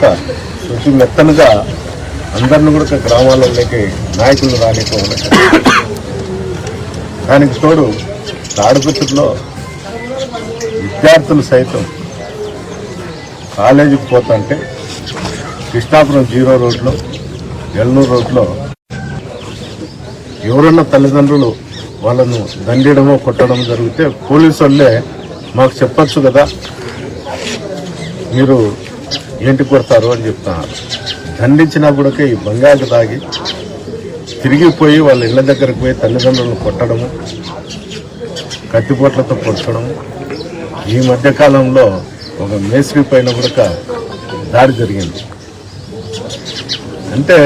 శృతి మెత్తనుగా అందరిని కూడా గ్రామాలలోకి నాయకులు రాలేకపోవడం దానికి తోడు తాడిపత్రిలో విద్యార్థులు సైతం కాలేజీకి పోతుంటే కృష్ణాపురం జీరో రోడ్లో ఎల్నూరు రోడ్లో ఎవరన్నా తల్లిదండ్రులు వాళ్ళను దండడమో కొట్టడం జరిగితే పోలీసు వాళ్ళే మాకు చెప్పచ్చు కదా. మీరు ఏంటి కొడతారు అని చెప్తున్నారు. దండించినా కూడా ఈ బంగారు తాగి తిరిగిపోయి వాళ్ళ ఇళ్ళ దగ్గరకు పోయి తల్లిదండ్రులను కొట్టడము కత్తిపోట్లతో పొడచడము ఈ మధ్యకాలంలో ఒక మేస్త్రి పైన కూడా దాడి జరిగింది. అంటే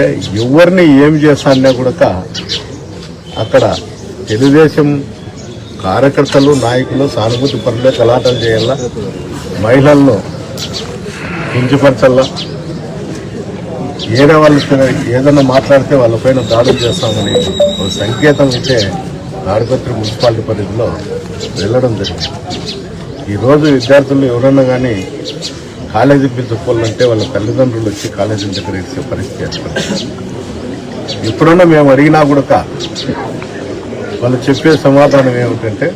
ఎవరిని ఏం చేస్తాన్నా కూడా అక్కడ తెలుగుదేశం కార్యకర్తలు నాయకులు సానుభూతి పనులే కలాటం చేయాల? మహిళలను కించపరచల్లా ఏదో వాళ్ళు ఏదన్నా మాట్లాడితే వాళ్ళపైన దాడులు చేస్తామని ఒక సంకేతం ఇచ్చే తాడిపత్రి మున్సిపాలిటీ పరిధిలో వెళ్ళడం జరిగింది. ఈరోజు విద్యార్థులు ఎవరన్నా కానీ కాలేజీ పిలుచుకోవాలంటే వాళ్ళ తల్లిదండ్రులు వచ్చి కాలేజీ దగ్గర ఇచ్చే పరిస్థితి ఏర్పడింది. ఇప్పుడున్న మేము అడిగినా కూడా వాళ్ళు చెప్పే సమాధానం ఏమిటంటే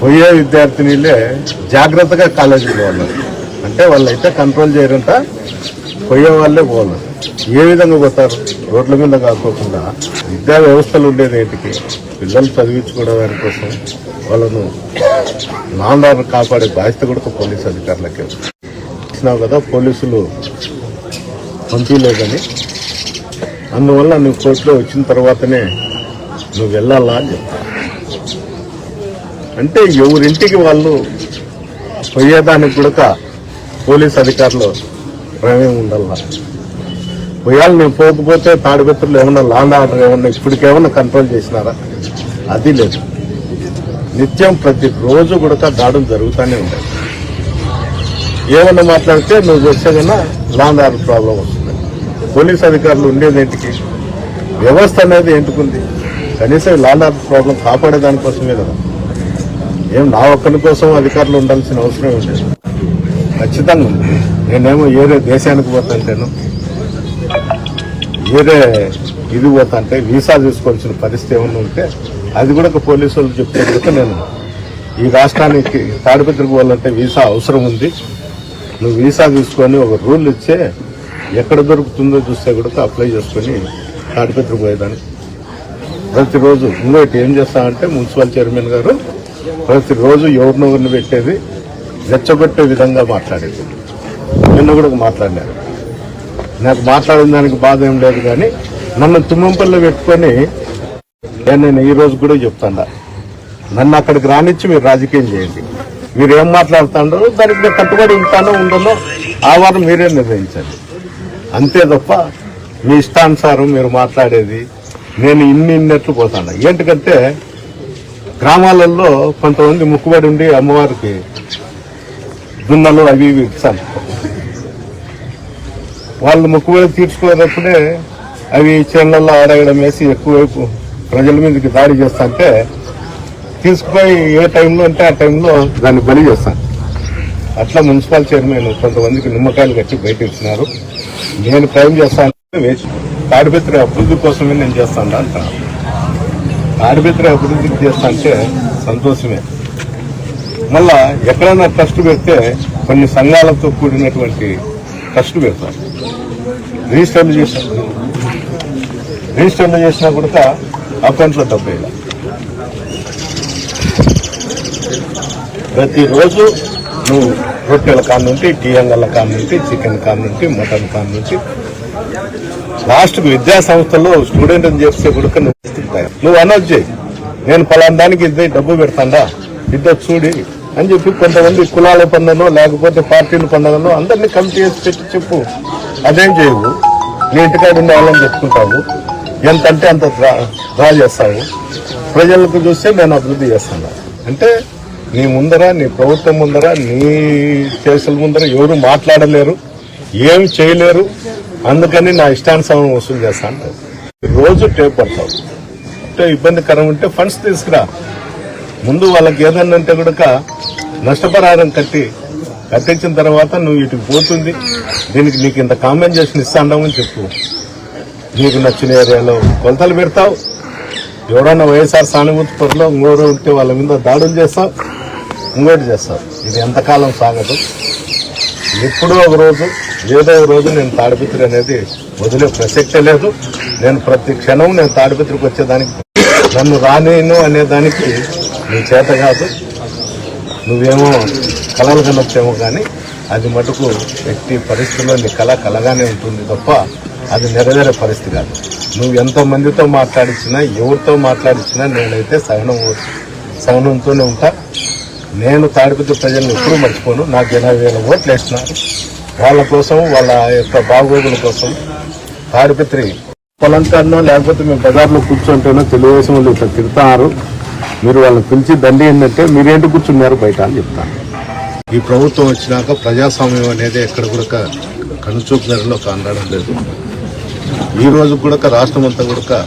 పోయే విద్యార్థినిలే జాగ్రత్తగా కాలేజీలో ఉన్నారు. అంటే వాళ్ళు అయితే కంట్రోల్ చేయరంట పోయే వాళ్ళే పోవాలి. ఏ విధంగా పోతారు? రోడ్ల మీద కాకోకుండా విద్యా వ్యవస్థలు ఉండేది ఏంటికి పిల్లలు చదివించుకోవడానికి కోసం వాళ్ళను నాందాన్ని కాపాడే బాధ్యత కూడా పోలీస్ అధికారులకే ఇచ్చినావు కదా పోలీసులు పంపించలేదని అందువల్ల నువ్వు కోర్టులో వచ్చిన తర్వాతనే నువ్వు వెళ్ళాలా అని చెప్తా అంటే ఎవరింటికి వాళ్ళు పోయేదానికి కూడా పోలీస్ అధికారులు ప్రమేయం ఉండాలా పోయాలి నేను పోకపోతే తాడిపత్రులు ఏమన్నా లాండ్ ఆర్డర్ ఏమన్నా ఇప్పటికేమన్నా కంట్రోల్ చేసినారా? అది లేదు. నిత్యం ప్రతి రోజు కూడా దాడులు జరుగుతూనే ఉంటాయి. ఏమన్నా మాట్లాడితే నువ్వు వచ్చేదన్నా లాండ్ ఆర్డర్ ప్రాబ్లం వస్తుంది. పోలీస్ అధికారులు ఉండేది ఏంటికి? వ్యవస్థ అనేది ఎందుకుంది? కనీసం లాండ్ ఆర్డర్ ప్రాబ్లం కాపాడేదానికోసమే కదా. ఏం నా ఒక్కరి కోసం అధికారులు ఉండాల్సిన అవసరం ఉండేది ఖచ్చితంగా ఉంది. నేనేమో ఏరే దేశానికి పోతుంటేను ఏరే ఇది పోతుంటే వీసా తీసుకోవాల్సిన పరిస్థితి ఏమన్నా ఉంటే అది కూడా ఒక పోలీసు వాళ్ళు చెప్తే నేను ఈ రాష్ట్రానికి తాడిపత్రికి పోవాలంటే వీసా అవసరం ఉంది. నువ్వు వీసా తీసుకొని ఒక రూల్ ఇచ్చే ఎక్కడ దొరుకుతుందో చూస్తే కూడా అప్లై చేసుకొని తాడిపత్రికి పోయేదాన్ని. ప్రతిరోజు ఇంకోటి ఏం చేస్తామంటే మున్సిపల్ చైర్మన్ గారు ప్రతిరోజు ఎవరినొకరిని పెట్టేది రెచ్చగొట్టే విధంగా మాట్లాడేది. నిన్న కూడా మాట్లాడినారు. నాకు మాట్లాడిన దానికి బాధ ఏం లేదు కానీ నన్ను తుమ్మంపల్లో పెట్టుకొని నేను నేను ఈ రోజు కూడా చెప్తాడా. నన్ను అక్కడికి రానిచ్చి మీరు రాజకీయం చేయండి. మీరు ఏం మాట్లాడుతాడో దానికి నేను కట్టుబడి ఉంటానో ఉండనో ఆ వారం మీరే నిర్ణయించండి. అంతే తప్ప మీ ఇష్టానుసారం మీరు మాట్లాడేది నేను ఇన్ని ఇన్నట్లు పోతాను ఏంటికంటే గ్రామాలలో కొంతమంది ముక్కుబడి ఉండి అమ్మవారికి దున్నలు అవి ఇవి ఇస్తాను వాళ్ళు మొక్కుబడి తీర్చుకునేటప్పుడే అవి చేనులలో ఆడగడం వేసి ఎక్కువైపు ప్రజల మీదకి దాడి చేస్తాంటే తీసుకుపోయి ఏ టైంలో అంటే ఆ టైంలో దాన్ని బలి చేస్తాను అట్లా మున్సిపల్ చైర్మన్ కొంతమందికి నిమ్మకాయలు కట్టి బయట ఇచ్చినారు. నేను క్రైమ్ చేస్తాను వేసి తాడిపత్రి అభివృద్ధి కోసమే నేను చేస్తాను అంటాను తాడిపత్రి అభివృద్ధికి చేస్తా అంటే సంతోషమే. మళ్ళా ఎక్కడైనా ట్రస్ట్ పెడితే కొన్ని సంఘాలతో కూడినటువంటి ట్రస్ట్ పెడతారు. రిజిస్టర్లు చేసిన రిజిస్టర్లు చేసినా కూడా అకౌంట్లో డబ్బు వేయాలి ప్రతిరోజు నువ్వు రొట్టెల కాన్ నుండి టీ అంగళ్ళ నుండి చికెన్ కాన్ నుండి మటన్ కాన్ నుండి లాస్ట్ విద్యా సంస్థలో స్టూడెంట్ అని చేస్తే కూడా నువ్వు నువ్వు అనౌన్స్ చేయి. నేను పలానా దానికి ఇది డబ్బు పెడతాండా? ఇద్దరు చూడి. అని చెప్పి కొంతమంది కులాల పండుగను లేకపోతే పార్టీల పండుగను అందరినీ కమిటీ చేసి పెట్టి చెప్పు. అదేం చేయవు. నీ ఇంటికాడ ఉండే వాళ్ళని చెప్పుకుంటావు. ఎంత అంటే అంత డ్రా డ్రా చేస్తావు. ప్రజలకు చూస్తే నేను అభివృద్ధి చేస్తాను. అంటే నీ ముందర నీ ప్రభుత్వం ముందర నీ కేసుల ముందర ఎవరు మాట్లాడలేరు ఏం చేయలేరు. అందుకని నా ఇష్టానుసారం వసూలు చేస్తాను రోజు టేప్ పడతావు. అంటే ఇబ్బందికరం ఉంటే ఫండ్స్ తీసుకురా. ముందు వాళ్ళకి ఏదన్నంటే కూడా నష్టపరిహారం కట్టి కట్టించిన తర్వాత నువ్వు ఇటుకు పోతుంది. దీనికి నీకు ఇంత కాంపెన్సేషన్ ఇస్తాండమని చెప్పు. నీకు నచ్చిన ఏరియాలో కొలతలు పెడతావు. ఎవరన్నా వైఎస్ఆర్ సానుభూతి పరులో ఇంకోరు ఉంటే వాళ్ళ మీద దాడులు చేస్తావు. ఇంకోటి చేస్తావు. ఇది ఎంతకాలం సాగదు. ఎప్పుడో ఒక రోజు ఏదో ఒక రోజు నేను తాడిపిత్రి అనేది వదిలే ప్రసక్తే లేదు. నేను ప్రతి క్షణం నేను తాడిపిత్రికి వచ్చేదానికి నన్ను రానేను అనేదానికి నీ చేత కాదు. నువ్వేమో కలలు కనొచ్చేమో కానీ అది మటుకు వ్యక్తి పరిస్థితుల్లో నీ కళ కలగానే ఉంటుంది తప్ప అది నెరవేరే పరిస్థితి కాదు. నువ్వు ఎంతమందితో మాట్లాడించినా ఎవరితో మాట్లాడించినా నేనైతే సహనం సహనంతోనే ఉంటా. నేను తాడిపత్రి ప్రజలను ఎప్పుడూ మర్చిపోను. నాకు ఎనభై వేల ఓట్లు వేసినారు వాళ్ళ కోసం వాళ్ళ యొక్క బాగోగుల కోసం తాడిపత్రి పొలంకన్నో లేకపోతే మేము బజార్లో కూర్చుంటేనో తెలుగుదేశం వాళ్ళు ఇట్లా తిరుగుతున్నారు మీరు వాళ్ళని పిలిచి దండి ఏంటంటే మీరేంటి కూర్చున్నారు బయట? అని చెప్తాను ఈ ప్రభుత్వం వచ్చినాక ప్రజాస్వామ్యం అనేది ఎక్కడ కూడా కనుచూపు ధరలో కానడం లేదు. ఈ రోజు కూడా రాష్ట్రం అంతా కూడా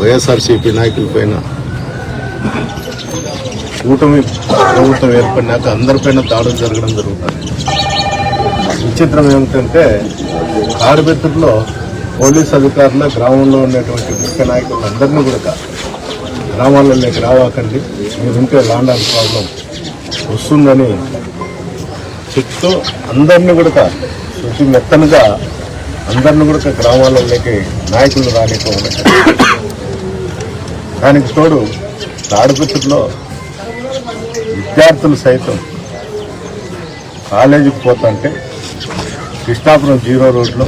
వైఎస్ఆర్సీపీ నాయకుల పైన కూటమి ప్రభుత్వం ఏర్పడినాక అందరిపైన దాడులు జరగడం జరుగుతుంది. విచిత్రం ఏమిటంటే ఆడబెత్తుల్లో పోలీస్ అధికారుల గ్రామంలో ఉన్నటువంటి ముఖ్య నాయకులు అందరినీ కూడా గ్రామాలలోకి రావాకండి. మీరుంటే లాండ్ ఆర్డర్ ప్రాబ్లం వస్తుందని చెప్తూ అందరినీ కూడా శుద్ధి మెత్తనగా అందరిని కూడా గ్రామాలలోకి నాయకులు రానివ్వకుండా దానికి తోడు తాడిపత్రిలో విద్యార్థులు సైతం కాలేజీకి పోతుంటే కృష్ణాపురం జీరో రోడ్లో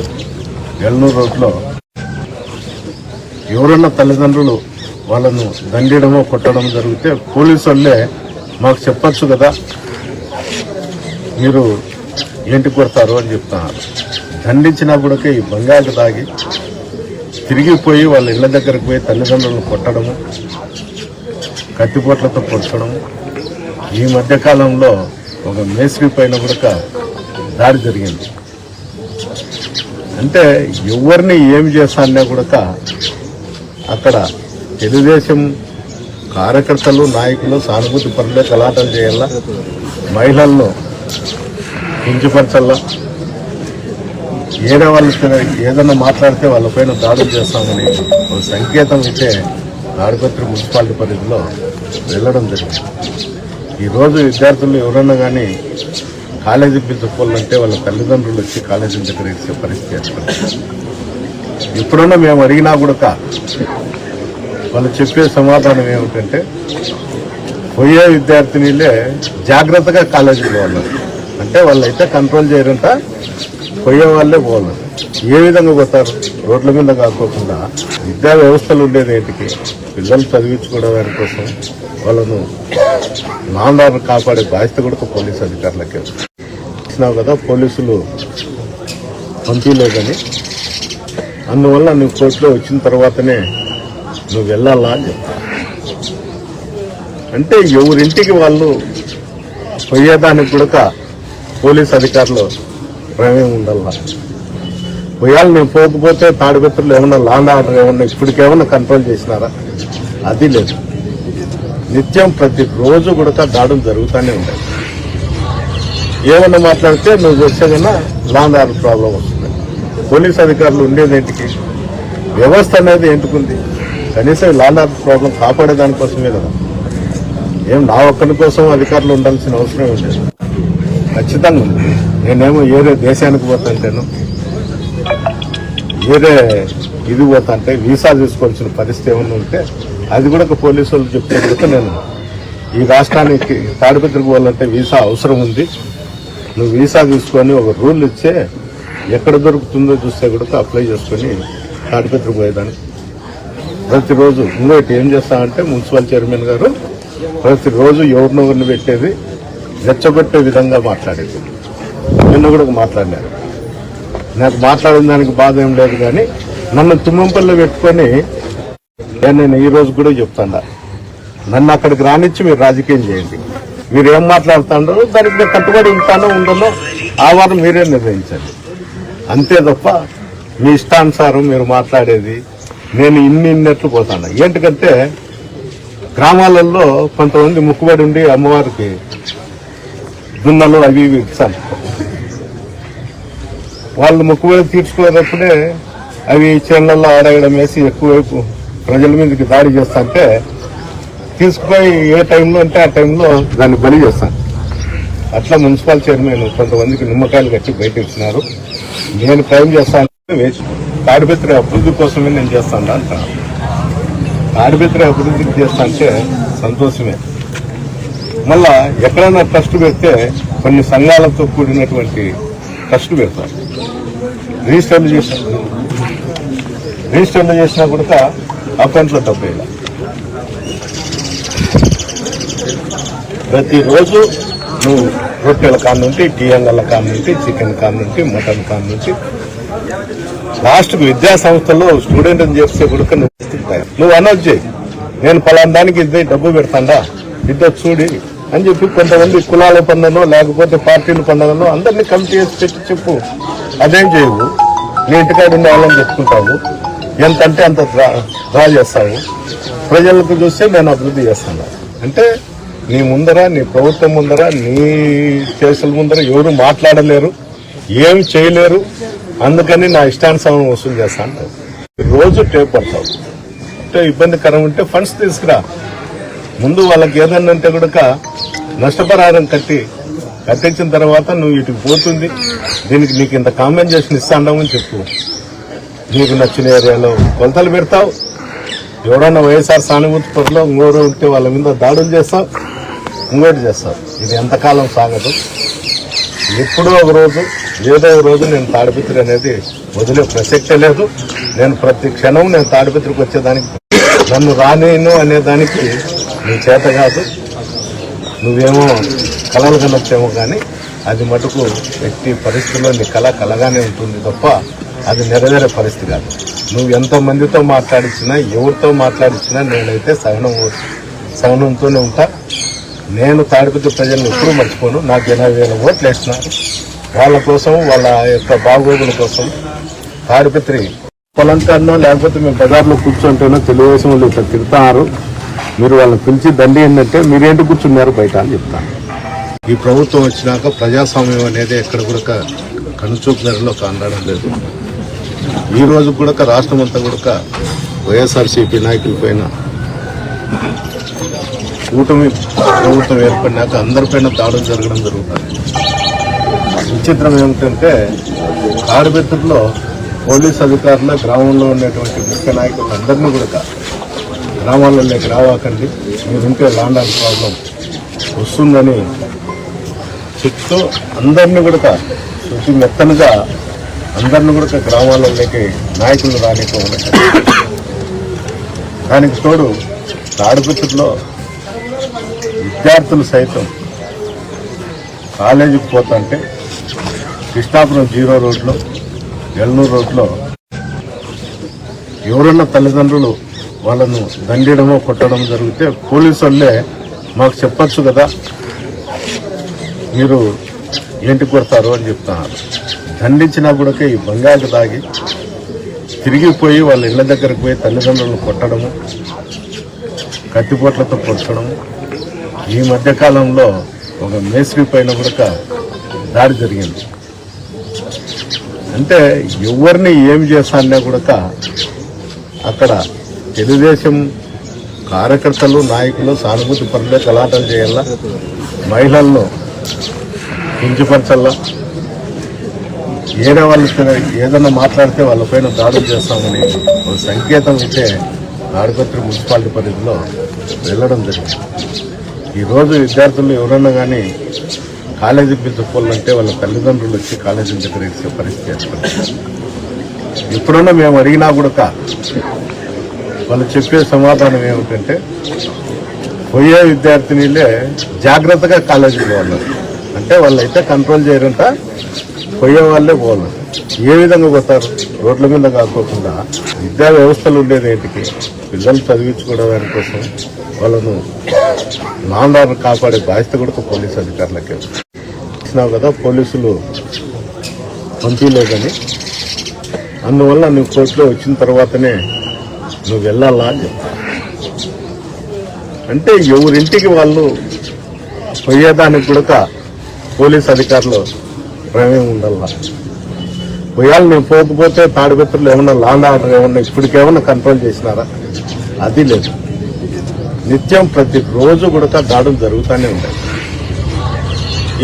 ఎల్నూరు రోడ్లో ఎవరన్నా తల్లిదండ్రులు వాళ్ళను దండడమో కొట్టడం జరిగితే పోలీసు వాళ్ళే మాకు చెప్పచ్చు కదా మీరు ఏంటి కొడతారు అని చెప్తున్నారు. దండించినా కూడా ఈ బంగారు తాగి తిరిగిపోయి వాళ్ళ ఇళ్ళ దగ్గరకు పోయి తల్లిదండ్రులను కొట్టడము కత్తిపోట్లతో పొడచడము ఈ మధ్యకాలంలో ఒక మేస్త్రి పైన కూడా దాడి జరిగింది. అంటే ఎవరిని ఏం చేస్తానే కూడా అక్కడ తెలుగుదేశం కార్యకర్తలు నాయకులు సానుభూతి పనులే కలాటలు చేయాల? మహిళలను కించపరచల్లా? ఏదో వాళ్ళు ఏదన్నా మాట్లాడితే వాళ్ళపైన దాడులు చేస్తామని ఒక సంకేతం ఇచ్చే తాడిపత్రి మున్సిపాలిటీ పరిధిలో వెళ్ళడం జరిగింది. ఈరోజు విద్యార్థులు ఎవరన్నా కానీ కాలేజీ పిలుచుకోవాలంటే వాళ్ళ తల్లిదండ్రులు వచ్చి కాలేజీ దగ్గర ఇచ్చే పరిస్థితి ఏర్పడింది. ఎప్పుడన్నా మేము అడిగినా కూడా వాళ్ళు చెప్పే సమాధానం ఏమిటంటే పోయే విద్యార్థినిలే జాగ్రత్తగా కాలేజీలో ఉన్నారు. అంటే వాళ్ళైతే కంట్రోల్ చేయరంట పోయే వాళ్ళే పోవాలి. ఏ విధంగా పోతారు? రోడ్ల మీద కాకోకుండా విద్యా వ్యవస్థలు ఉండేది ఏంటికి? పిల్లలు చదివించుకోవడం దానికోసం వాళ్ళను నాందాన్ని కాపాడే బాధ్యత కూడా పోలీసు అధికారులకే ఇచ్చినావు కదా పోలీసులు పంపించలేదని అందువల్ల నువ్వు కోర్టులో వచ్చిన తర్వాతనే నువ్వు వెళ్ళాలా అని చెప్తా. అంటే ఎవరింటికి వాళ్ళు పోయేదానికి కూడా పోలీస్ అధికారులు ప్రమేయం ఉండాలా? పోయాలి నేను పోకపోతే తాడిపత్రులు ఏమన్నా లాండ్ ఆర్డర్ ఏమన్నా ఇప్పటికేమన్నా కంట్రోల్ చేసినారా? అది లేదు. నిత్యం ప్రతి రోజు కూడా దాడులు జరుగుతూనే ఉంటాయి. ఏమన్నా మాట్లాడితే నువ్వు వచ్చేదన్నా లాండ్ ఆర్డర్ ప్రాబ్లం వస్తుంది. పోలీస్ అధికారులు ఉండేది ఏంటికి? వ్యవస్థ అనేది ఎందుకుంది? కనీసం లాండ్ ఆర్డర్ ప్రాబ్లం కాపాడే దానికోసమే కదా. ఏం నా ఒక్కరి కోసం అధికారులు ఉండాల్సిన అవసరం ఉండేది ఖచ్చితంగా ఉంది. నేనేమో ఏరే దేశానికి పోతుంటాను ఏరే ఇది పోతుంటే వీసా తీసుకోవాల్సిన పరిస్థితి ఏమన్నా ఉంటే అది కూడా ఒక పోలీసు వాళ్ళు చెప్తే నేను ఈ రాష్ట్రానికి తాడిపత్రికి పోవాలంటే వీసా అవసరం ఉంది. నువ్వు వీసా తీసుకొని ఒక రూల్ ఇచ్చే ఎక్కడ దొరుకుతుందో చూస్తే కూడా అప్లై చేసుకొని తాడిపత్రికి పోయేదానికి ప్రతిరోజు ఇంకోటి ఏం చేస్తామంటే మున్సిపల్ చైర్మన్ గారు ప్రతిరోజు ఎవరినొకరిని పెట్టేది రెచ్చగొట్టే విధంగా మాట్లాడేది. నిన్న కూడా మాట్లాడినారు. నాకు మాట్లాడిన దానికి బాధ ఏం లేదు కానీ నన్ను తుమ్మంపల్లి పెట్టుకొని నేను ఈ రోజు కూడా చెప్తాను నన్ను అక్కడికి రానిచ్చి మీరు రాజకీయం చేయండి. మీరు ఏం మాట్లాడుతాడో దానికి నేను కట్టుబడి ఉంటానో ఉండనో ఆ వారం మీరే నిర్ణయించండి. అంతే తప్ప మీ ఇష్టానుసారం మీరు మాట్లాడేది నేను ఇన్ని ఇన్నట్లు పోతాను. ఏంటికంటే గ్రామాలలో కొంతమంది ముక్కుబడి ఉండి అమ్మవారికి దున్నలు అవి ఇవి ఇస్తాను. వాళ్ళు మొక్కుబడి తీర్చుకునేటప్పుడే అవి చేనులలో ఆడగడం వేసి ఎక్కువైపు ప్రజల మీదకి దాడి చేస్తాంటే తీసుకుపోయి ఏ టైంలో అంటే ఆ టైంలో దాన్ని బలి చేస్తాను. అట్లా మున్సిపల్ చైర్మన్ కొంతమందికి నిమ్మకాయలు కట్టి బయట ఇచ్చినారు. నేను క్రైమ్ చేస్తాను వేసి తాడిపత్రి అభివృద్ధి కోసమే నేను చేస్తాను అంట. తాడిపత్రి అభివృద్ధికి చేస్తా అంటే సంతోషమే. మళ్ళా ఎక్కడైనా ట్రస్ట్ పెడితే కొన్ని సంఘాలతో కూడినటువంటి ట్రస్ట్ పెడతారు. రిజిస్టర్లు చేసిన రిజిస్టర్లు చేసినా కూడా అకౌంట్లో డబ్బు వేయాలి ప్రతిరోజు నువ్వు రొట్టెల కాడ నుండి టీఎంగల కాడ నుండి చికెన్ కాడ నుండి మటన్ కాడ నుంచి లాస్ట్ విద్యా సంస్థల్లో స్టూడెంట్ అని చేస్తే కూడా నువ్వు అనొచ్చు నేను పలానా దానికి ఇది డబ్బు పెడతాండా? ఇద్దరు చూడి అని చెప్పి కొంతమంది కులాల పండుగలో లేకపోతే పార్టీల పండుగలో అందరినీ కమిటీ చేసి పెట్టి చెప్పు. అదేం చేయవు. నీ ఇంటికాడ ఉండే వాళ్ళని చెప్పుకుంటావు. ఎంతంటే అంత డ్రా డ్రా చేస్తావు. ప్రజలకు చూస్తే నేను అభివృద్ధి చేస్తాను. అంటే నీ ముందర నీ ప్రభుత్వం ముందర నీ కేసుల ముందర ఎవరు మాట్లాడలేరు ఏం చేయలేరు. అందుకని నా ఇష్టానుసారం వసూలు చేస్తాను రోజు టేప్ పడతావు. అంటే ఇబ్బందికరం ఉంటే ఫండ్స్ తీసుకురా. ముందు వాళ్ళకి ఏదన్నా అంటే కూడా నష్టపరిహారం కట్టి కట్టించిన తర్వాత నువ్వు ఇటుకు పోతుంది. దీనికి నీకు ఇంత కాంపెన్సేషన్ ఇస్తాండమని చెప్పు. నీకు నచ్చిన ఏరియాలో కొలతలు పెడతావు. ఎవడన్నా వైఎస్ఆర్ సానుభూతి పరులో ఇంకోరు ఉంటే వాళ్ళ మీద దాడులు చేస్తావు. ఇంకోటి చేస్తావు. ఇది ఎంతకాలం సాగదు. ఎప్పుడో ఒక రోజు ఏదో రోజు నేను తాడిపత్రి అనేది వదిలే ప్రసక్తే లేదు. నేను ప్రతి క్షణం నేను తాడిపత్రికి వచ్చేదానికి నన్ను రానేను అనే దానికి నీ చేత కాదు. నువ్వేమో కలలు కనొచ్చేమో కానీ అది మటుకు వ్యక్తి పరిస్థితిలో నీ కళ కలగానే ఉంటుంది తప్ప అది నెరవేరే పరిస్థితి కాదు. నువ్వు ఎంతమందితో మాట్లాడించినా ఎవరితో మాట్లాడించినా నేనైతే సహనం సహనంతోనే ఉంటా. నేను తాడిపత్రి ప్రజలను ఎప్పుడూ మర్చిపోను. నాకు ఎనభై వేల ఓట్లు వేస్తున్నారు. వాళ్ళ కోసం వాళ్ళ యొక్క బాగోగుల కోసం తాడిపత్రి పొలంకన్నా లేకపోతే మేము బజార్లో కూర్చుంటేనో తెలుగుదేశం వాళ్ళు ఇట్లా తిడతారు. మీరు వాళ్ళని పిలిచి దండి ఏంటంటే మీరేంటి కూర్చున్నారు బయట అని చెప్తాను. ఈ ప్రభుత్వం వచ్చినాక ప్రజాస్వామ్యం అనేది ఎక్కడ కూడా కనుచూపు ధరలో కానడం లేదు. ఈ రోజు కూడా రాష్ట్రం అంతా కూడా వైఎస్ఆర్సీపీ నాయకుల పైన కూటమి ప్రభుత్వం ఏర్పడినాక అందరిపైన దాడులు జరగడం జరుగుతుంది. విచిత్రం ఏమిటంటే తాడిపెత్తుల్లో పోలీస్ అధికారులు గ్రామంలో ఉన్నటువంటి ముఖ్య నాయకులు అందరినీ కూడా గ్రామాలలోకి రావాకండి. మీరుంటే లాండ్ ఆర్డర్ ప్రాబ్లం వస్తుందని చెప్తూ అందరినీ కూడా శుచి మెత్తనుగా అందరిని కూడా గ్రామాలలోకి నాయకులు రానిపోవాలి దానికి తోడు తాడిపత్రిలో విద్యార్థులు సైతం కాలేజీకి పోతుంటే కృష్ణాపురం జీరో రోడ్లో ఎల్నూరు రోడ్లో ఎవరన్నా తల్లిదండ్రులు వాళ్ళను దండడమో కొట్టడం జరిగితే పోలీసు వాళ్ళే మాకు చెప్పచ్చు కదా. మీరు ఏంటి కొడతారు అని చెప్తున్నారు. దండించినా కూడా ఈ బంగారు తాగి తిరిగిపోయి వాళ్ళ ఇళ్ళ దగ్గరకు పోయి తల్లిదండ్రులను కొట్టడము కత్తిపోట్లతో కొట్టడము ఈ మధ్యకాలంలో ఒక మేస్త్రి పైన కూడా దాడి జరిగింది. అంటే ఎవరిని ఏం చేస్తానన్నా కూడా అక్కడ తెలుగుదేశం కార్యకర్తలు నాయకులు సానుభూతి పనులే కలాటలు చేయాలా? మహిళల్లో కించపరచల్లా? ఏడే వాళ్ళు ఏదన్నా మాట్లాడితే వాళ్ళపైన దాడులు చేస్తామని ఒక సంకేతం ఇచ్చే ఆడపత్రి మున్సిపాలిటీ పరిధిలో వెళ్ళడం జరిగింది. ఈరోజు విద్యార్థులు ఎవరన్నా కానీ కాలేజీ పిలుచుకోవాలంటే వాళ్ళ తల్లిదండ్రులు వచ్చి కాలేజీ దగ్గర ఇచ్చే పరిస్థితి ఏర్పడింది. ఎప్పుడన్నా మేము అడిగినా కూడా వాళ్ళు చెప్పే సమాధానం ఏమిటంటే పోయే విద్యార్థినిలే జాగ్రత్తగా కాలేజీకి పోవాలి. అంటే వాళ్ళైతే కంట్రోల్ చేయరంట పోయే వాళ్ళే పోవాలి. ఏ విధంగా పోతారు? రోడ్ల మీద కాకోకుండా విద్యా వ్యవస్థలు ఉండేది ఏంటికి? పిల్లలు చదివించుకోవడానికి కోసం వాళ్ళను నాందాన్ని కాపాడే బాధ్యత కూడా పోలీస్ అధికారులకే ఇచ్చినావు కదా పోలీసులు పంపించలేదని అందువల్ల నువ్వు కోర్టులో వచ్చిన తర్వాతనే నువ్వు వెళ్ళాలా అని చెప్తా అంటే ఎవరింటికి వాళ్ళు పోయేదానికి కూడా పోలీస్ అధికారులు ప్రమేయం ఉండాలా? పోయాలి నువ్వు పోకపోతే తాడిపత్రులు ఏమన్నా లాండ్ ఆర్డర్ ఏమన్నా ఇప్పటికేమన్నా కంట్రోల్ చేసినారా? అది లేదు. నిత్యం ప్రతి రోజు కూడా దాడులు జరుగుతూనే ఉంటాయి.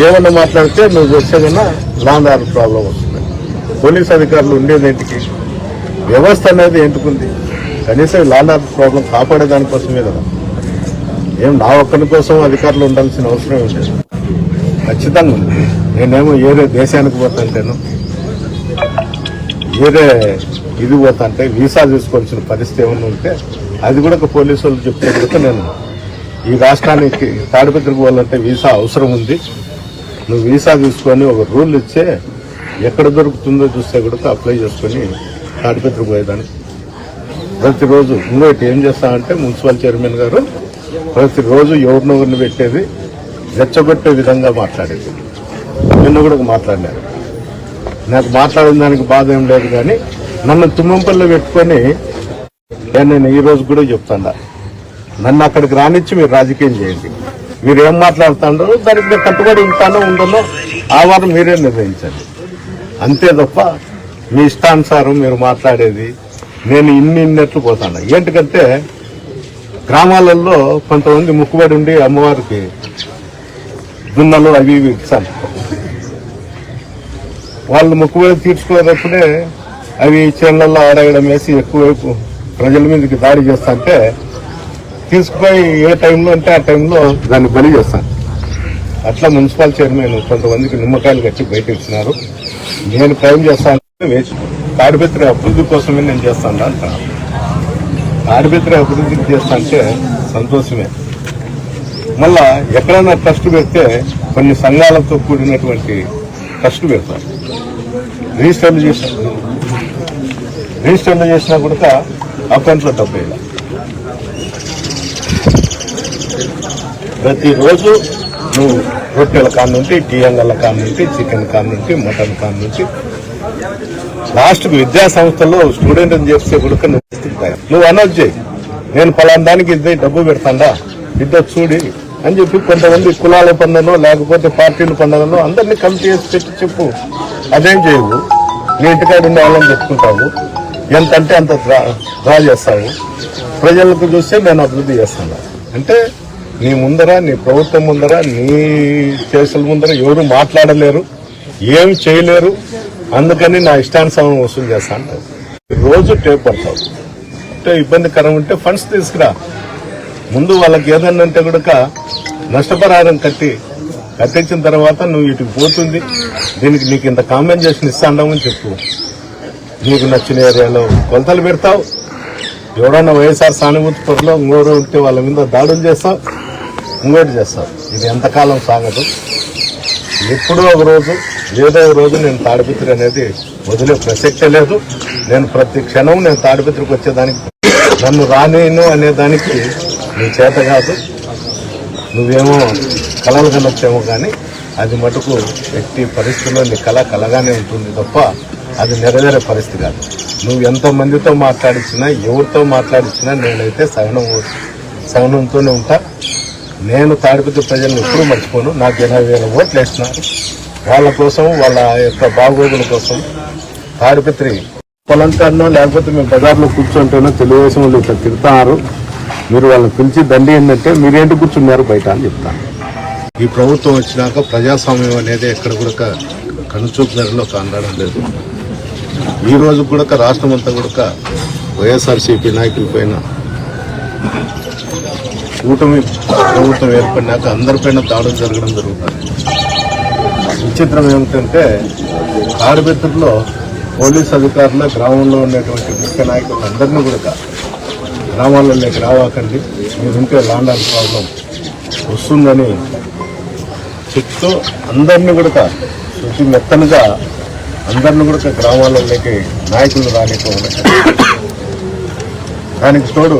ఏమన్నా మాట్లాడితే నువ్వు వచ్చేదన్నా లాండ్ ఆర్డర్ ప్రాబ్లం వస్తుంది. పోలీస్ అధికారులు ఉండేది ఏంటికి? వ్యవస్థ అనేది ఎందుకుంది? కనీసం ఈ లాండ్ ఆర్డర్ ప్రాబ్లం కాపాడే దానికోసమే కదా. ఏం నా ఒక్కరి కోసం అధికారులు ఉండాల్సిన అవసరం ఏం లేదు. ఖచ్చితంగా ఉంది. నేనేమో ఏరే దేశానికి పోతుంటేను ఏరే ఇది పోతుంటే వీసా తీసుకోవాల్సిన పరిస్థితి ఏమన్నా ఉంటే అది కూడా ఒక పోలీసు వాళ్ళు చెప్తే నేను ఈ రాష్ట్రానికి తాడిపత్రికి పోవాలంటే వీసా అవసరం ఉంది. నువ్వు వీసా తీసుకొని ఒక రూల్ ఇచ్చే ఎక్కడ దొరుకుతుందో చూస్తే కూడా అప్లై చేసుకొని తాడిపత్రికి పోయేదాన్ని. ప్రతిరోజు ఇంకోటి ఏం చేస్తామంటే మున్సిపల్ చైర్మన్ గారు ప్రతిరోజు ఎవరినొకరిని పెట్టేది రెచ్చగొట్టే విధంగా మాట్లాడేది. నిన్న కూడా మాట్లాడినారు. నాకు మాట్లాడిన దానికి బాధ ఏం లేదు కానీ నన్ను తుమ్మంపల్లి పెట్టుకొని నేను నేను ఈ రోజు కూడా చెప్తాను నన్ను అక్కడికి రానిచ్చి మీరు రాజకీయం చేయండి. మీరు ఏం మాట్లాడుతుండో దానికి మీరు కట్టుబడి ఉంటానో ఉండనో ఆ వారం మీరే నిర్ణయించండి. అంతే తప్ప మీ ఇష్టానుసారం మీరు మాట్లాడేది నేను ఇన్ని ఇన్నట్లు పోతాను. ఏంటికంటే గ్రామాలలో కొంతమంది ముక్కుబడి ఉండి అమ్మవారికి దున్నలు అవి ఇవి ఇచ్చాను వాళ్ళు మొక్కుబడి తీర్చుకునేటప్పుడే అవి చేళ్ళలో ఆడగడం వేసి ఎక్కువైపు ప్రజల మీదకి దాడి చేస్తాంటే తీసుకుపోయి ఏ టైంలో అంటే ఆ టైంలో దాన్ని బలి చేస్తాను అట్లా మున్సిపల్ చైర్మన్ కొంతమందికి నిమ్మకాయలు కట్టి బయట ఇచ్చినారు. నేను క్రైమ్ చేస్తాను వేసి తాడిపత్రి అభివృద్ధి కోసమే నేను చేస్తాను అంటాను తాడిపత్రి అభివృద్ధి చేస్తా అంటే సంతోషమే. మళ్ళా ఎక్కడైనా ట్రస్ట్ పెడితే కొన్ని సంఘాలతో కూడినటువంటి ట్రస్ట్ పెడతారు రిజిస్టర్లు చేసిన రిజిస్టర్లు చేసినా కూడా అకౌంట్లో డబ్బు వేయాలి. ప్రతిరోజు నువ్వు రొట్టెల కాడ నుండి టీ కాడ నుండి చికెన్ కాడ నుండి మటన్ కాడ నుంచి. లాస్ట్ విద్యా సంస్థలో స్టూడెంట్ అని చెప్తే కూడా నువ్వు ఇస్తుంటాయి. నువ్వు అనౌన్స్ చేయి. నేను పలానా దానికి ఇది డబ్బు పెడతాండా? ఇద్దరు చూడి అని చెప్పి కొంతమంది కులాల పండనో లేకపోతే పార్టీల పండగనో అందరినీ కమిటీ చేసి పెట్టి చెప్పు. అదేం చేయవు. నీ ఇంటికాడ ఉండే వాళ్ళని చెప్పుకుంటావు. ఎంత అంటే అంత డ్రా డ్రా చేస్తావు. ప్రజలకు చూస్తే నేను అభివృద్ధి చేస్తాను. అంటే నీ ముందర నీ ప్రభుత్వం ముందర నీ కేసుల ముందర ఎవరు మాట్లాడలేరు ఏం చేయలేరు. అందుకని నా ఇష్టానుసారం వసూలు చేస్తాను రోజు టేప్ పడతావు. అంటే ఇబ్బందికరం ఉంటే ఫండ్స్ తీసుకురా. ముందు వాళ్ళకి ఏదన్నంటే అంటే నష్టపరిహారం కట్టి కట్టించిన తర్వాత నువ్వు ఇటుకు పోతుంది. దీనికి నీకు ఇంత కాంపెన్సేషన్ ఇస్తాండమని చెప్పు. నీకు నచ్చిన ఏరియాలో కొలతలు పెడతావు. ఎవడన్నా వైఎస్ఆర్ సానుభూతి పొరలో ఉంటే వాళ్ళ మీద దాడులు చేస్తావు ఇంకోటి చేస్తావు ఇది ఎంతకాలం సాగదు. ఎప్పుడో ఒక రోజు ఏదో ఒక రోజు నేను తాడిపిత్రి అనేది వదిలే ప్రసక్తే లేదు. నేను ప్రతి క్షణం నేను తాడిపిత్రికి వచ్చేదానికి నన్ను రానేను అనే దానికి నీ చేత కాదు. నువ్వేమో కలలు కనొచ్చేమో కానీ అది మటుకు ఎట్టి పరిస్థితుల్లో నీ కళ కలగానే ఉంటుంది తప్ప అది నెరవేరే పరిస్థితి కాదు. నువ్వు ఎంతో మందితో మాట్లాడించినా ఎవరితో మాట్లాడించినా నేనైతే సహనం సహనంతోనే ఉంటా. నేను తాడిపత్రి ప్రజలను ఎప్పుడూ మర్చిపోను. నాకు ఎనభై వేల ఓట్లు వేసినారు వాళ్ళ కోసం వాళ్ళ యొక్క బాగోగుల కోసం తాడిపత్రి పొలంకన్నా లేకపోతే మేము బజార్లో కూర్చుంటేనో తెలుగుదేశం వాళ్ళు ఇట్లా తిడతారు. మీరు వాళ్ళని పిలిచి దండి ఏంటంటే మీరేంటి కూర్చున్నారు బయట అని చెప్తాను ఈ ప్రభుత్వం వచ్చినాక ప్రజాస్వామ్యం అనేది ఎక్కడ కూడా కనుచూపు ధరలో కానడం లేదు. ఈ రోజు కూడా రాష్ట్రం అంతా కూడా వైఎస్ఆర్సీపీ నాయకుల పైన కూటమి ప్రభుత్వం ఏర్పడినాక అందరిపైన దాడులు జరగడం జరుగుతుంది. విచిత్రం ఏమిటంటే తాడిపెత్తూరులో పోలీస్ అధికారులు గ్రామంలో ఉన్నటువంటి ముఖ్య నాయకులు అందరినీ కూడా గ్రామాలలోకి రావాకండి. మీరుంటే లాండ్ ఆర్డర్ ప్రాబ్లం వస్తుందని చెప్తూ అందరినీ కూడా శుద్ధి మెత్తనగా అందరిని కూడా గ్రామాలలోకి నాయకులు రానిపోవడం దానికి తోడు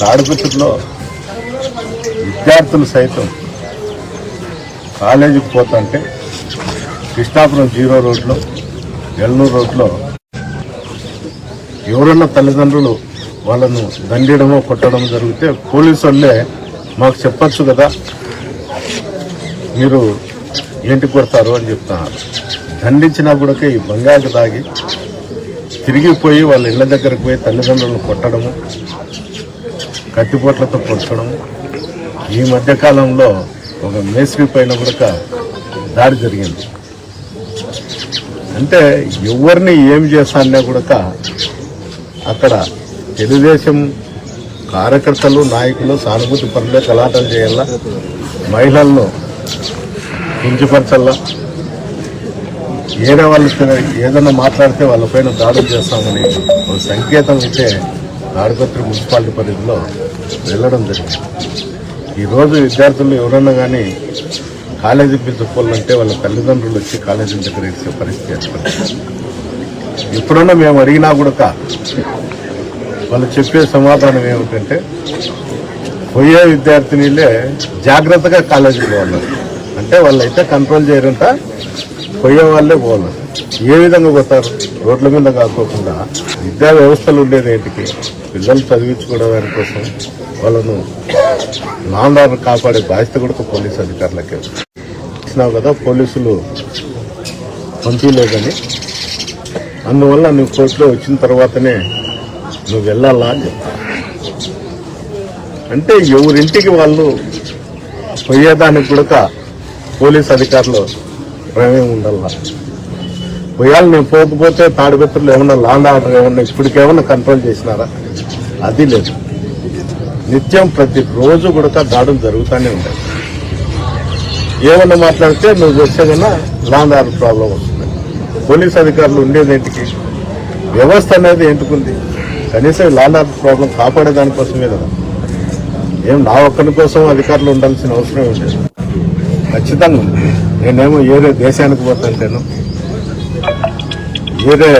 తాడిపత్రిలో విద్యార్థులు సైతం కాలేజీకి పోతుంటే కృష్ణాపురం జీరో రోడ్లో ఎల్నూరు రోడ్లో ఎవరన్నా తల్లిదండ్రులు వాళ్ళను దండడమో కొట్టడం జరిగితే పోలీసు వాళ్ళే మాకు చెప్పచ్చు కదా మీరు ఏంటి కొడతారు అని చెప్తున్నారు. దండించినా కూడా ఈ బంగారు తాగి తిరిగిపోయి వాళ్ళ ఇళ్ళ దగ్గరకు పోయి తల్లిదండ్రులను కొట్టడము కత్తిపోట్లతో కొట్టడము. ఈ మధ్యకాలంలో ఒక మేస్త్రి పైన కూడా దాడి జరిగింది. అంటే ఎవరిని ఏం చేస్తానన్నా కూడా అక్కడ తెలుగుదేశం కార్యకర్తలు నాయకులు సానుభూతి పనులే కలాటం చేయాల? మహిళలను కించపరచల్లా ఏడే వాళ్ళ ఏదైనా మాట్లాడితే వాళ్ళపైన దాడులు చేస్తామని ఒక సంకేతం అయితే తాడిపత్రి మున్సిపాలిటీ పరిధిలో వెళ్ళడం జరిగింది. ఈరోజు విద్యార్థులు ఎవరన్నా కానీ కాలేజీ పిలుచుకోవాలంటే వాళ్ళ తల్లిదండ్రులు వచ్చి కాలేజీ దగ్గర ఇచ్చే పరిస్థితి ఏర్పడింది. ఎప్పుడన్నా మేము అడిగినా కూడా వాళ్ళు చెప్పే సమాధానం ఏమిటంటే పోయే విద్యార్థినిలే జాగ్రత్తగా కాలేజీలో ఉన్నారు. అంటే వాళ్ళైతే కంట్రోల్ చేయరంట పోయే వాళ్ళే పోవాలి. ఏ విధంగా పోతారు? రోడ్ల మీద కాకోకుండా విద్యా వ్యవస్థలు ఉండేది ఏంటికి? పిల్లలు చదివించుకోవడం దానికోసం వాళ్ళను నాందాన్ని కాపాడే బాధ్యత కూడా పోలీసు అధికారులకే ఇచ్చినావు కదా పోలీసులు పంపించలేదని అందువల్ల నువ్వు కోర్టులో వచ్చిన తర్వాతనే నువ్వు వెళ్ళాలా అని చెప్తా అంటే ఎవరింటికి వాళ్ళు పోయేదానికి కూడా పోలీస్ అధికారులు ప్రమేయం ఉండాలా ఒకవేళ నేను పోకపోతే తాడిపత్రులు ఏమన్నా లాండ్ ఆర్డర్ ఏమన్నా ఇప్పటికేమన్నా కంట్రోల్ చేసినారా? అది లేదు. నిత్యం ప్రతి రోజు కూడా దాడులు జరుగుతూనే ఉంటాయి. ఏమన్నా మాట్లాడితే నువ్వు వచ్చేదన్నా లాండ్ ఆర్డర్ ప్రాబ్లం వస్తుంది. పోలీస్ అధికారులు ఉండేది ఏంటికి? వ్యవస్థ అనేది ఎందుకుంది? కనీసం లాండ్ ఆర్డర్ ప్రాబ్లం కాపాడే దానికోసమే కదా. ఏం నా ఒక్కరి కోసం అధికారులు ఉండాల్సిన అవసరం ఉండేది ఖచ్చితంగా ఉంది. నేనేమో ఏరే దేశానికి పోతుంటాను ఏరే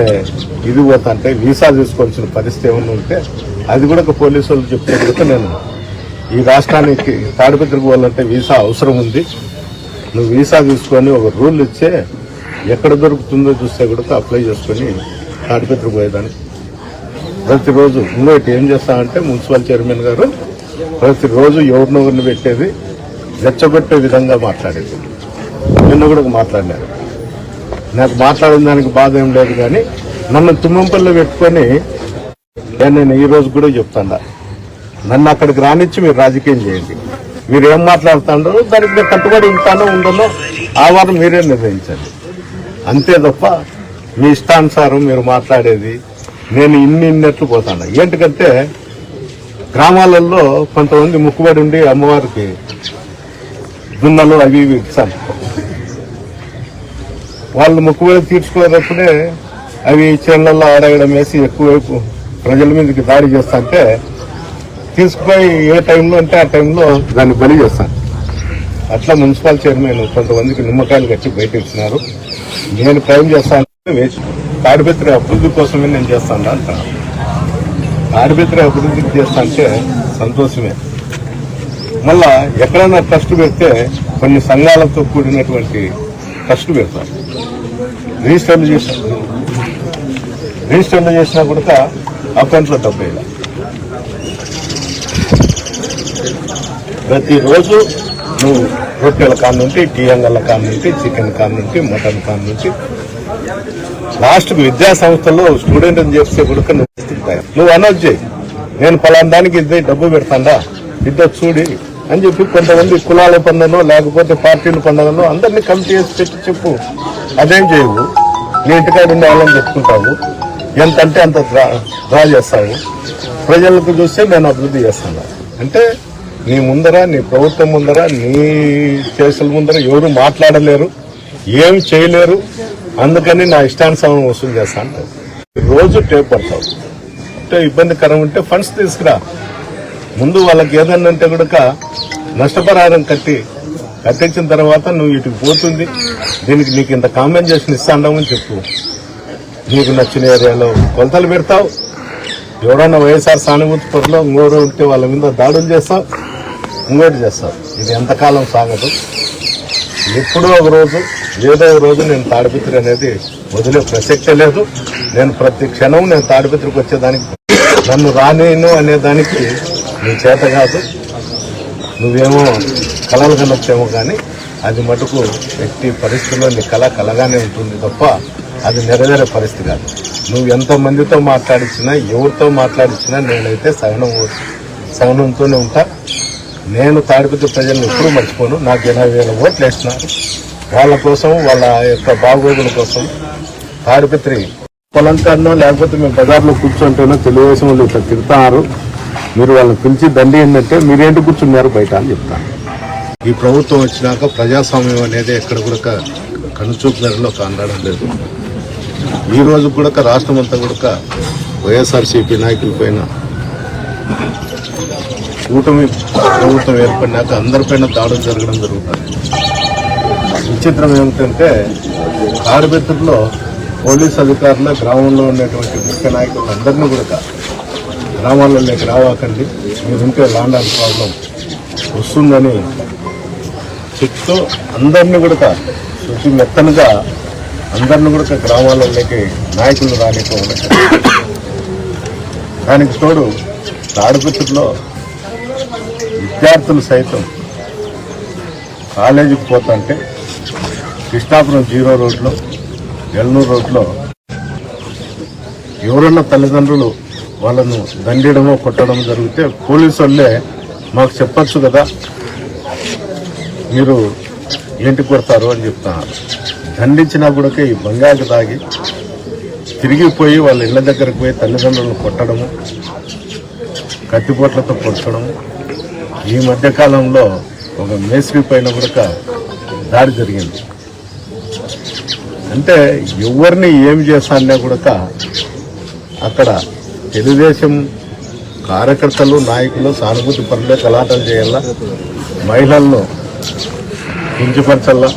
ఇది పోతుంటే వీసా తీసుకోవాల్సిన పరిస్థితి ఏమన్నా ఉంటే అది కూడా ఒక పోలీసు వాళ్ళు చెప్తే కూడా నేను ఈ రాష్ట్రానికి తాడిపత్రికి పోవాలంటే వీసా అవసరం ఉంది. నువ్వు వీసా తీసుకొని ఒక రూల్ ఇచ్చే ఎక్కడ దొరుకుతుందో చూస్తే కూడా అప్లై చేసుకొని తాడిపత్రికి పోయేదానికి ప్రతిరోజు ఇంకోటి ఏం చేస్తామంటే మున్సిపల్ చైర్మన్ గారు ప్రతిరోజు ఎవరినొకరిని పెట్టేది రెచ్చగొట్టే విధంగా మాట్లాడేది. నిన్న కూడా మాట్లాడినారు. నాకు మాట్లాడిన దానికి బాధ ఏం లేదు కానీ నన్ను తుమ్మంపల్లి పెట్టుకొని నేను ఈరోజు కూడా చెప్తాను నన్ను అక్కడికి రానిచ్చి మీరు రాజకీయం చేయండి. మీరు ఏం మాట్లాడుతుంటారో దానికి నేను కట్టుబడి ఉంటానో ఉండదో ఆ వారం మీరే నిర్ణయించండి. అంతే తప్ప మీ ఇష్టానుసారం మీరు మాట్లాడేది నేను ఇన్ని ఇన్నట్లు పోతాను ఏంటికంటే గ్రామాలలో కొంతమంది ముక్కుబడి ఉండి అమ్మవారికి దున్నలు అవి ఇవి ఇస్తాను వాళ్ళు ముక్కుబడి తీర్చుకునేటప్పుడే అవి చేనులలో ఆడగడం వేసి ఎక్కువైపు ప్రజల మీదకి దాడి చేస్తాంటే తీసుకుపోయి ఏ టైంలో అంటే ఆ టైంలో దాన్ని బలి చేస్తాను అట్లా మున్సిపల్ చైర్మన్ కొంతమందికి నిమ్మకాయలు కట్టి బయట ఇచ్చినారు నేను క్రైమ్ చేస్తాను వేసి తాడిపత్రి అభివృద్ధి కోసమే నేను చేస్తాను అంట. తాడిపత్రి అభివృద్ధికి చేస్తా అంటే సంతోషమే. మళ్ళా ఎక్కడైనా ట్రస్ట్ పెడితే కొన్ని సంఘాలతో కూడినటువంటి ట్రస్ట్ పెడతారు. రిజిస్టర్లు చేసిన రిజిస్టర్లు చేసినా కూడా అకౌంట్లో డబ్బు ప్రతిరోజు నువ్వు రొట్టెల కాన్ నుండి టీ అంగళ్ళ కాడ నుండి చికెన్ కాన్ నుండి మటన్ కాన్ నుంచి లాస్ట్ విద్యా స్టూడెంట్ అని చేస్తే కూడా నువ్వు నువ్వు అనౌన్స్ చేయి. నేను ఫలానా దానికి ఇది డబ్బు పెడతాండా? ఇద్దరు చూడి అని చెప్పి కొంతమంది కులాల పండుగనో లేకపోతే పార్టీల పండగనో అందరినీ కమిటీ చేసి పెట్టి చెప్పు. అదేం చేయవు? నీ ఇంటికాడ ఉండే వాళ్ళని చెప్పుకుంటావు ఎంత అంటే అంత డ్రా డ్రా చేస్తావు ప్రజలకు చూస్తే నేను అభివృద్ధి చేస్తాను. అంటే నీ ముందర నీ ప్రభుత్వం ముందర నీ కేసుల ముందర ఎవరు మాట్లాడలేరు ఏం చేయలేరు. అందుకని నా ఇష్టానుసారం వసూలు చేస్తాను రోజు టేప్ పడతావు. అంటే ఇబ్బందికరం ఉంటే ఫండ్స్ తీసుకురా. ముందు వాళ్ళకి ఏదన్నా అంటే కూడా నష్టపరిహారం కట్టి కట్టించిన తర్వాత నువ్వు ఇటుకు పోతుంది. దీనికి నీకు ఇంత కాంపెన్సేషన్ ఇస్తాండమని చెప్పు. నీకు నచ్చిన ఏరియాలో కొలతలు పెడతావు. ఎవడన్నా వైఎస్ఆర్ సానుభూతి పొరలో ఇంకోరు ఉంటే వాళ్ళ మీద దాడులు చేస్తావు. ఇంకోటి చేస్తావు. ఇది ఎంతకాలం సాగదు. ఎప్పుడో ఒక రోజు ఏదో ఒక రోజు నేను తాడిపత్రి అనేది వదిలే ప్రసక్తే లేదు. నేను ప్రతి క్షణం నేను తాడిపత్రికి వచ్చేదానికి నన్ను రానేను అనేదానికి నీ చేత కాదు. నువ్వేమో కళలు కనొచ్చేమో కానీ అది మటుకు వ్యక్తి పరిస్థితుల్లో నీ కళ కలగానే ఉంటుంది తప్ప అది నెరవేరే పరిస్థితి కాదు. నువ్వు ఎంతమందితో మాట్లాడించినా ఎవరితో మాట్లాడించినా నేనైతే సహనం సహనంతోనే ఉంటా. నేను తాడిపత్రి ప్రజలను ఎప్పుడూ మర్చిపోను. నాకు ఎనభై వేల ఓట్లు వేసినారు వాళ్ళ కోసం వాళ్ళ యొక్క బాగోగుల కోసం తాడిపత్రి పొలంకాడనో లేకపోతే మేము బజార్లో కూర్చుంటేనో తెలుగుదేశం వాళ్ళు ఇట్లా తిడతారు. మీరు వాళ్ళని పిలిచి దండి ఏంటంటే మీరేంటి కూర్చున్నారు బయట? అని చెప్తాను ఈ ప్రభుత్వం వచ్చినాక ప్రజాస్వామ్యం అనేది ఎక్కడ కూడా కనుచూపు మేరలో కానడం లేదు. ఈ రోజు కూడా రాష్ట్రం అంతా కూడా వైఎస్ఆర్సీపీ నాయకుల పైన కూటమి ప్రభుత్వం ఏర్పడినాక అందరిపైన దాడులు జరగడం జరుగుతుంది. విచిత్రం ఏమిటంటే తాడిపెత్తుల్లో పోలీస్ అధికారులు గ్రామంలో ఉన్నటువంటి ముఖ్య నాయకులు అందరినీ కూడా గ్రామాలలోకి రావాకండి. మీరుంటే లాండ్ ఆర్డర్ ప్రాబ్లం వస్తుందని చెప్తూ అందరినీ కూడా శుచి మెత్తనుగా అందరిని కూడా గ్రామాలలోకి నాయకులు రానిపోవడం దానికి తోడు తాడిపత్రిలో విద్యార్థులు సైతం కాలేజీకి పోతుంటే కృష్ణాపురం జీరో రోడ్లో ఎల్నూరు రోడ్లో ఎవరన్నా తల్లిదండ్రులు వాళ్ళను దండడమో కొట్టడం జరిగితే పోలీసు వాళ్ళే మాకు చెప్పచ్చు కదా. మీరు ఏంటి కొడతారు అని చెప్తున్నారు. దండించినా కూడా ఈ బంగారు తాగి తిరిగిపోయి వాళ్ళ ఇళ్ళ దగ్గరకు పోయి తల్లిదండ్రులను కొట్టడము కత్తిపోట్లతో కొట్టడము ఈ మధ్యకాలంలో ఒక మేస్త్రి పైన కూడా దాడి జరిగింది. అంటే ఎవరిని ఏం చేస్తానన్నా కూడా అక్కడ తెలుగుదేశం కార్యకర్తలు నాయకులు సానుభూతి పనులే కలాటలు చేయాల? మహిళల్లో కించపరచల్లా